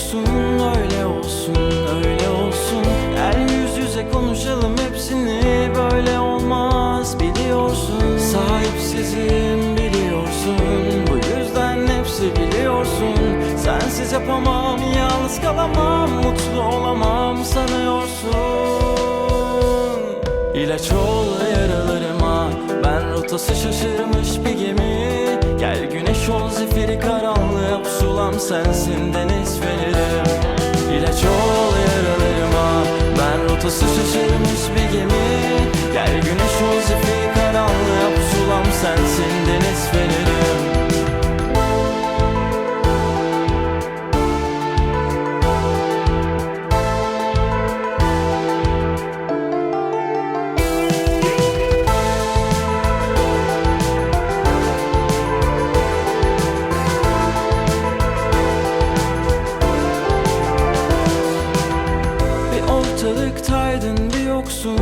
koksun Öyle olsun öyle olsun. El yüz yüze konuşalım hepsini Böyle olmaz biliyorsun. Sahipsizim biliyorsun. Bu yüzden hepsi biliyorsun. Sensiz yapamam yalnız kalamam Mutlu olamam sanıyorsun. İlaç ol yaralarıma Ben rotası şaşırmış bir gemi. Gel güneş ol zifiri karanlığa Pusulam sensin deniz Ben rotası şaşırmış ortalıktaydın bir yoksun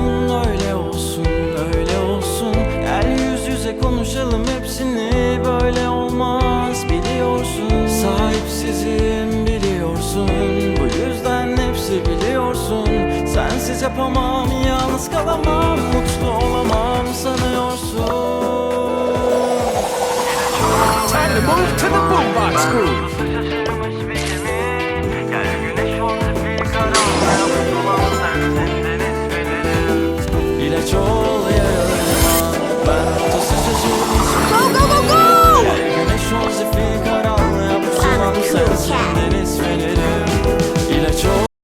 Öyle olsun öyle olsun. Gel yüz yüze konuşalım hepsini Böyle olmaz biliyorsun. Sahipsizim biliyorsun. Bu yüzden hepsi biliyorsun. Sensiz yapamam yalnız kalamam Mutlu olamam sanıyorsun. Time to move to the boombox groove.